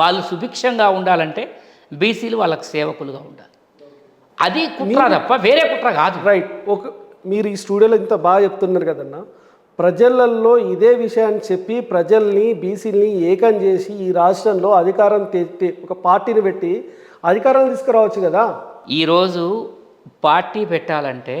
వాళ్ళు సుభిక్షంగా ఉండాలంటే బీసీలు వాళ్ళకి సేవకులుగా ఉండాలి. అది కుట్ర తప్ప వేరే కుట్ర కాదు. రైట్ ఒక మీరు ఈ స్టూడియోలో ఇంత బాగా చెప్తున్నారు కదన్న. ప్రజలలో ఇదే విషయాన్ని చెప్పి ప్రజల్ని బీసీలని ఏకం చేసి ఈ రాష్ట్రంలో అధికారం ఒక పార్టీని పెట్టి అధికారం తీసుకురావచ్చు కదా? ఈరోజు పార్టీ పెట్టాలంటే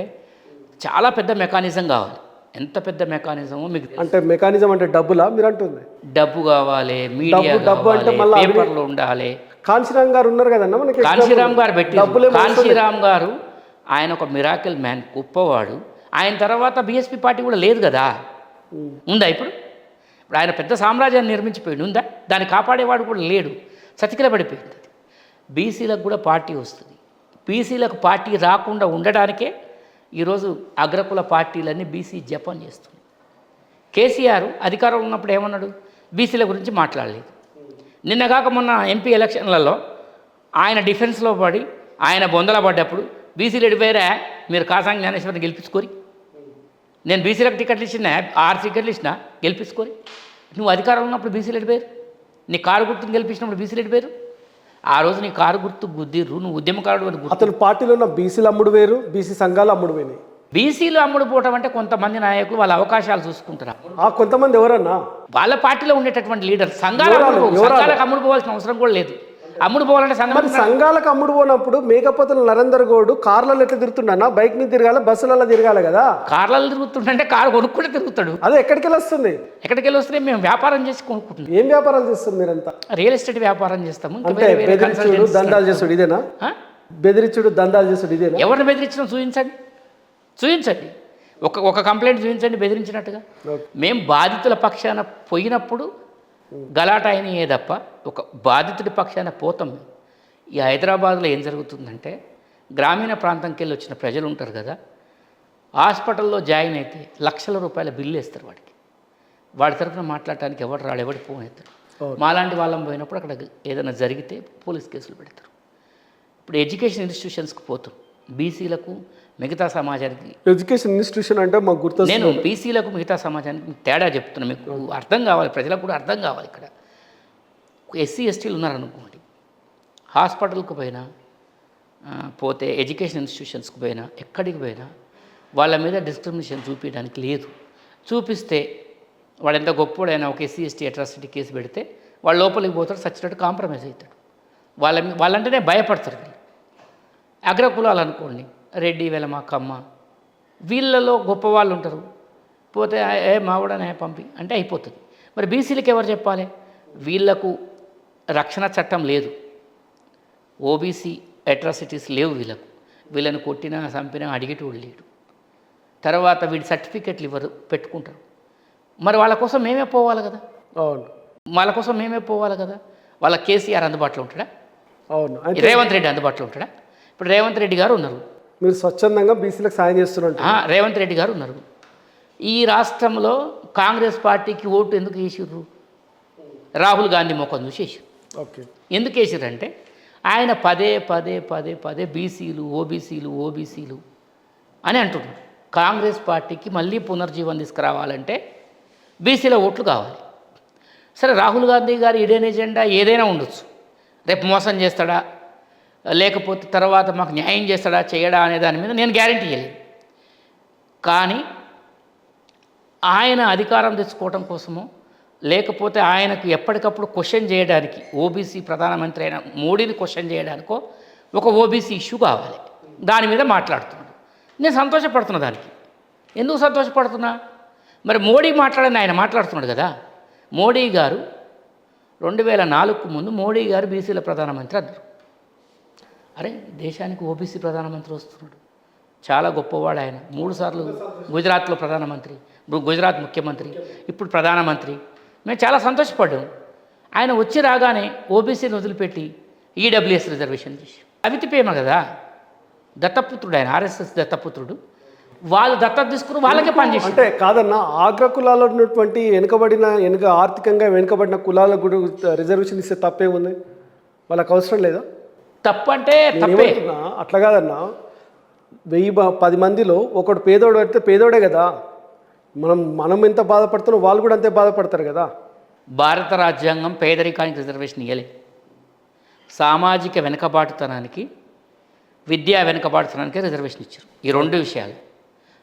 చాలా పెద్ద మెకానిజం కావాలి. ఎంత పెద్ద మెకానిజమో మీకు. అంటే మెకానిజం అంటే డబ్బులా? మీరు అంటుంది డబ్బు కావాలి మీడియా డబ్బు అంటే మళ్ళా పేపర్లు ఉండాలి. కాంశీరామ్ గారు ఉన్నారు కదన్న మనకి కాంశీరామ్ గారు పెట్టి కాంశీరామ్ గారు ఆయన ఒక మిరాకిల్ మ్యాన్ గొప్పవాడు. ఆయన తర్వాత బీఎస్పీ పార్టీ కూడా లేదు కదా? ఉందా ఇప్పుడు? ఇప్పుడు ఆయన పెద్ద సామ్రాజ్యాన్ని నిర్మించిపోయింది ఉందా? దాన్ని కాపాడేవాడు కూడా లేడు. చతికిల పడిపోయింది బీసీలకు కూడా పార్టీ వస్తుంది. బీసీలకు పార్టీ రాకుండా ఉండడానికే ఈరోజు అగ్రకుల పార్టీలన్నీ బీసీ జపం చేస్తుంది. కేసీఆర్ అధికారంలో ఉన్నప్పుడు ఏమన్నాడు? బీసీల గురించి మాట్లాడలేదు. నిన్న కాక మొన్న ఎంపీ ఎలక్షన్లలో ఆయన డిఫెన్స్లో పడి ఆయన బొందల పడ్డప్పుడు బీసీలు ఎడిపోయారా మీరు కాసాంగ్ జ్ఞానేశ్వరిని గెలిపించుకోరి. నేను బీసీలకు టికెట్లు ఇచ్చిన ఆరు టికెట్లు ఇచ్చిన గెలిపించుకోరి. నువ్వు అధికారంలో ఉన్నప్పుడు బీసీలు ఎడిపోయారు నీ కారు గుర్తుని గెలిపించినప్పుడు బీసీలు ఎడిపోయారు ఆ రోజు నీ కారు గుర్తు గుద్దిర్రు నువ్వు ఉద్యమకారుడు అని గుర్తు. అతను పార్టీలో ఉన్న బీసీలు అమ్ముడు వేరు బీసీ సంఘాలు అమ్ముడు పోయినాయి బీసీలు అమ్ముడు పోవటం అంటే కొంతమంది నాయకులు వాళ్ళ అవకాశాలు చూసుకుంటారు. ఆ కొంతమంది ఎవరన్నా? వాళ్ళ పార్టీలో ఉండేటటువంటి లీడర్ సంఘాలు? అమ్ముడు? సంఘాలకు అమ్ముడు పోవాల్సిన అవసరం కూడా లేదు. అమ్ముడు పోవాలంటే సంఘం సంఘాలకు అమ్ముడు పోనప్పుడు మేకపోతులు నరేందర్ గౌడ్ కార్లలో ఎట్లా తిరుగుతుండన్నా బైక్ మీద తిరగాల బస్సులలో తిరగాలి కదా? కార్లలో తిరుగుతుంటే కారు కొనుక్కుంటే తిరుగుతాడు. అదే ఎక్కడికి వెళ్ళి వస్తుంది ఎక్కడికి వెళ్ళి వస్తే మేము వ్యాపారం చేసి కొనుక్కుంటున్నాం. ఏం వ్యాపారాలు చేస్తుంది మీరంతా? రియల్ ఎస్టేట్ వ్యాపారం చేస్తాము. దందాలు చేసుడు ఇదేనా? బెదిరించుడు దందాలు చేసుడు ఇదేనా? ఎవరిని బెదిరించడం చూపించండి. చూపించండి. ఒక ఒక కంప్లైంట్ చూపించండి బెదిరించినట్టుగా. మేము బాధితుల పక్షాన పోయినప్పుడు గలాట అయినయే తప్ప ఒక బాధితుడి పక్షాన పోతాం. ఈ హైదరాబాద్లో ఏం జరుగుతుందంటే గ్రామీణ ప్రాంతంకి వెళ్ళి వచ్చిన ప్రజలు ఉంటారు కదా హాస్పిటల్లో జాయిన్ అయితే లక్షల రూపాయల బిల్లు వేస్తారు వాడికి. వాడి తరఫున మాట్లాడటానికి ఎవడు రాడు ఎవడు ఫోన్ ఎత్తారు మాలాంటి వాళ్ళం పోయినప్పుడు అక్కడ ఏదైనా జరిగితే పోలీస్ కేసులు పెడతారు. ఇప్పుడు ఎడ్యుకేషన్ ఇన్స్టిట్యూషన్స్కి పోతాం. బీసీలకు మిగతా సమాజానికి. ఎడ్యుకేషన్ ఇన్స్టిట్యూషన్ అంటే మాకు గుర్తు నేను బీసీలకు మిగతా సమాజానికి తేడా చెప్తున్నా మీకు. అర్థం కావాలి ప్రజలకు కూడా అర్థం కావాలి ఇక్కడ. ఎస్సీ ఎస్టీలు ఉన్నారనుకోండి. హాస్పిటల్కి పోయినా పోతే ఎడ్యుకేషన్ ఇన్స్టిట్యూషన్స్కి పోయినా ఎక్కడికి పోయినా వాళ్ళ మీద డిస్క్రిమినేషన్ చూపించడానికి లేదు. చూపిస్తే వాడు ఎంత గొప్పోడైనా ఒక ఎస్సీ ఎస్టీ అట్రాసిటీ కేసు పెడితే వాళ్ళు లోపలికి పోతాడు సచ్చినట్టు కాంప్రమైజ్ అవుతాడు. వాళ్ళ వాళ్ళంటేనే భయపడతారు వీళ్ళు. అగ్రకులాలు అనుకోండి రెడ్డి వెలమ కమ్మ. వీళ్ళలో గొప్ప వాళ్ళు ఉంటారు. పోతే "ఆ- ఏ మావిడనే పంపి. అంటే అయిపోతుంది. మరి బీసీలకు ఎవరు చెప్పాలి? వీళ్ళకు రక్షణ చట్టం లేదు. ఓబీసీ అట్రాసిటీస్ లేవు వీళ్ళకు. వీళ్ళని కొట్టినా చంపినా అడిగేటోడు లేడు. తర్వాత వీడి సర్టిఫికెట్లు ఇవ్వరు పెట్టుకుంటారు. మరి వాళ్ళ కోసం మేమే పోవాలి కదా? అవును. వాళ్ళ కోసం మేమే పోవాలి కదా? వాళ్ళ కేసీఆర్ అందుబాటులో ఉంటాడా? అవును. రేవంత్ రెడ్డి అందుబాటులో ఉంటాడా? ఇప్పుడు రేవంత్ రెడ్డి గారు ఉన్నారు. మీరు స్వచ్ఛందంగా బీసీలకు సాయం చేస్తున్నట్టు ఆ, రేవంత్ రెడ్డి గారు ఉన్నారు. ఈ రాష్ట్రంలో కాంగ్రెస్ పార్టీకి ఓటు ఎందుకు వేసిర్రు? రాహుల్ గాంధీ ముఖం చూసి వేసిర్రు. ఓకే. ఎందుకు వేసిర్రంటే ఆయన పదే పదే పదే పదే బీసీలు ఓబీసీలు ఓబీసీలు అని అంటున్నారు. కాంగ్రెస్ పార్టీకి మళ్ళీ పునర్జీవం తీసుకురావాలంటే బీసీల ఓట్లు కావాలి. సరే రాహుల్ గాంధీ గారి ఇడేన్ ఎజెండా? ఏదైనా ఉండొచ్చు. రేపు మోసం చేస్తాడా? లేకపోతే తర్వాత మాకు న్యాయం చేస్తాడా చేయడా అనే దాని మీద నేను గ్యారంటీ ఇవ్వలేదు కానీ ఆయన అధికారం తెచ్చుకోవడం కోసము లేకపోతే ఆయనకు ఎప్పటికప్పుడు క్వశ్చన్ చేయడానికి ఓబీసీ ప్రధానమంత్రి అయిన మోడీని క్వశ్చన్ చేయడానికో ఒక ఓబీసీ ఇష్యూ కావాలి. దాని మీద మాట్లాడుతున్నాడు. నేను సంతోషపడుతున్నా దానికి. ఎందుకు సంతోషపడుతున్నా? మరి మోడీ మాట్లాడని ఆయన మాట్లాడుతున్నాడు కదా. మోడీ గారు రెండు వేల నాలుగుకు ముందు మోడీ గారు బీసీల ప్రధానమంత్రి అన్నారు. అరే దేశానికి ఓబీసీ ప్రధానమంత్రి వస్తున్నాడు. చాలా గొప్పవాడు ఆయన. మూడు సార్లు గుజరాత్లో ప్రధానమంత్రి ఇప్పుడు గుజరాత్ ముఖ్యమంత్రి ఇప్పుడు ప్రధానమంత్రి. మేము చాలా సంతోషపడ్డాం. ఆయన వచ్చి రాగానే ఓబీసీని వదిలిపెట్టి ఈడబ్ల్యూఎస్ రిజర్వేషన్ చేసి అవితిపేమ కదా? దత్తపుత్రుడు ఆయన ఆర్ఎస్ఎస్ దత్తపుత్రుడు. వాళ్ళు దత్తత తీసుకుని వాళ్ళకే పనిచేసి అంటే కాదన్న ఆగ్ర కులాల్లో ఉన్నటువంటి వెనుకబడిన వెనుక ఆర్థికంగా వెనుకబడిన కులాలకు కూడా రిజర్వేషన్ ఇస్తే తప్పే ఉంది. వాళ్ళకి అవసరం లేదా? తప్పు అంటే తప్పే. అట్లా కాదన్నా. వెయ్యి పది మందిలో ఒకడు పేదోడు అయితే పేదోడే కదా. మనం మనం ఎంత బాధపడుతున్నాం వాళ్ళు కూడా అంతే బాధపడతారు కదా. భారత రాజ్యాంగం పేదరికానికి రిజర్వేషన్ ఇవ్వలే సామాజిక వెనుకబాటుతనానికి విద్యా వెనుకబాటుతనానికి రిజర్వేషన్ ఇచ్చారు. ఈ రెండు విషయాలు.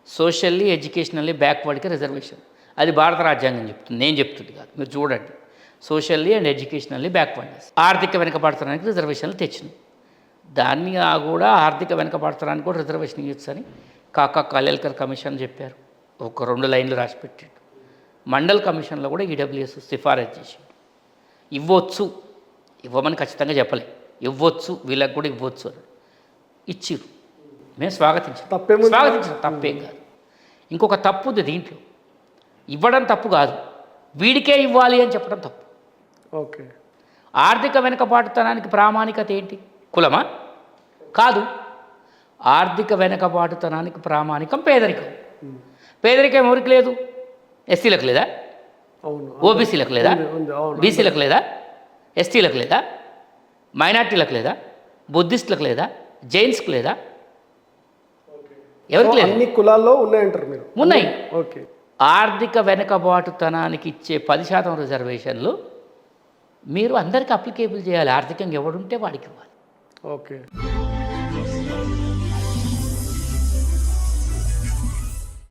సోషల్లీ ఎడ్యుకేషనల్లీ బ్యాక్వర్డ్కి రిజర్వేషన్. అది భారత రాజ్యాంగం చెప్తుంది. నేను చెప్తుంది కాదు. మీరు చూడండి. Socially and educationally backwardness. ఆర్థిక వెనుకబాటుతనానికి రిజర్వేషన్లు తెచ్చినాం. దాన్ని కూడా ఆర్థిక వెనుకబాటుతనానికి కూడా రిజర్వేషన్ ఇవ్వచ్చు అని కాకా కాలేల్కర్ కమిషన్ చెప్పారు. ఒక రెండు లైన్లు రాసి పెట్టాడు. మండల్ కమిషన్లో కూడా ఈడబ్ల్యూఎస్ సిఫారసు చేసిండు. ఇవ్వచ్చు. ఇవ్వమని ఖచ్చితంగా చెప్పలే. ఇవ్వచ్చు. వీళ్ళకి కూడా ఇవ్వచ్చు అని. ఇచ్చిర్రు మేము స్వాగతించాం తప్పేముంది? స్వాగతించాం తప్పేం కాదు. ఇంకొక తప్పు ఉంది దీంట్లో. ఇవ్వడం తప్పు కాదు. వీడికే ఇవ్వాలి అని చెప్పడం తప్పు. ఓకే. ఆర్థిక వెనుకబాటుతనానికి ప్రామాణికత ఏంటి? కులమా? కాదు. ఆర్థిక వెనుకబాటుతనానికి ప్రామాణికం పేదరికం. పేదరికం ఎవరికి లేదు? ఎస్సీలకు లేదా? ఓబీసీలకు లేదా. బీసీలకు లేదా? ఎస్టీలకు లేదా? మైనార్టీలకు లేదా? బుద్ధిస్టులకు లేదా? జైన్స్కి లేదా? ఎవరికి లేదు? అన్ని కులాల్లో ఉన్నాయంటారు మీరు? ఉన్నాయి. ఓకే. ఆర్థిక వెనుకబాటుతనానికి ఇచ్చే పది శాతం రిజర్వేషన్లు మీరు అందరికీ అప్లికేబుల్ చేయాలి. ఆర్థికంగా ఎవడుంటే వాడికి ఇవ్వాలి. ఓకే